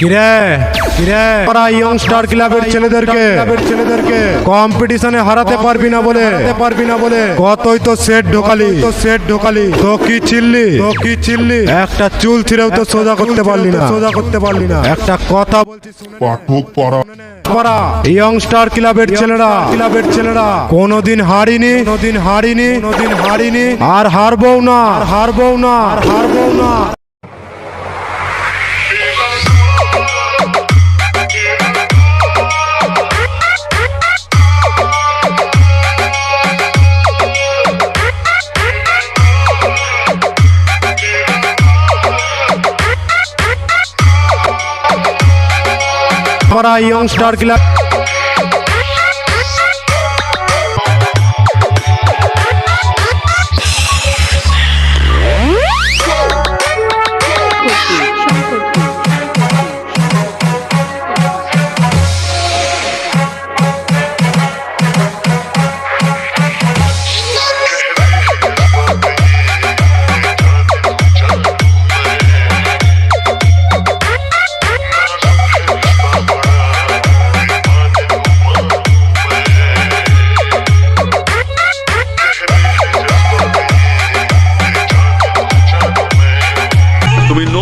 কিরে? কিরে? ওরা ইয়ংস্টার ক্লাবের ছেলেদেরকে ছেলেদেরকে কম্পিটিশনে হারাতে পারবি না বলে। হারাতে পারবি না বলে। কতই তো সেট ঢোকালি। তো সেট ঢোকালি। তো কি চিল্লি? তো কি চিল্লি? একটা চুল ছিঁড়েও তো সোজা করতে পারলি না। সোজা করতে পারলি না। একটা কথা বলছি। পাঠক পাড়া পারা ইয়ংস্টার ক্লাবের ছেলেরা। ক্লাবের ছেলেরা। কোনোদিন হারিনি। কোনোদিন হারিনি। কোনোদিন হারিনি আর হারবো না। আর হারবো না। আর হারবো না। পারা ইয়ংস্টার ক্লাব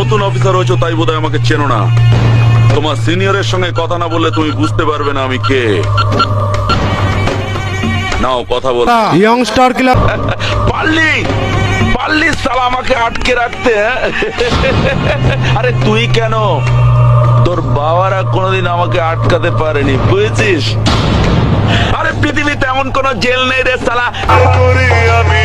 নতুন অফিসার হয়েছো তাই বোধহয় আমাকে চেনো না। তোমার সিনিয়রের সঙ্গে কথা না বললে তুমি বুঝতে পারবে না আমি কে। নাও কথা বল। ইয়ংস্টার ক্লাব পারলি? পারলি সালা আমাকে আটকে রাখতে হ্যাঁ? আরে তুই কেন? তোর বাবারা কোনোদিন আমাকে আটকাতে পারেনি বুঝেছিস? আরে পৃথিবীতে এমন কোন জেল নেই রে সালা করি আমি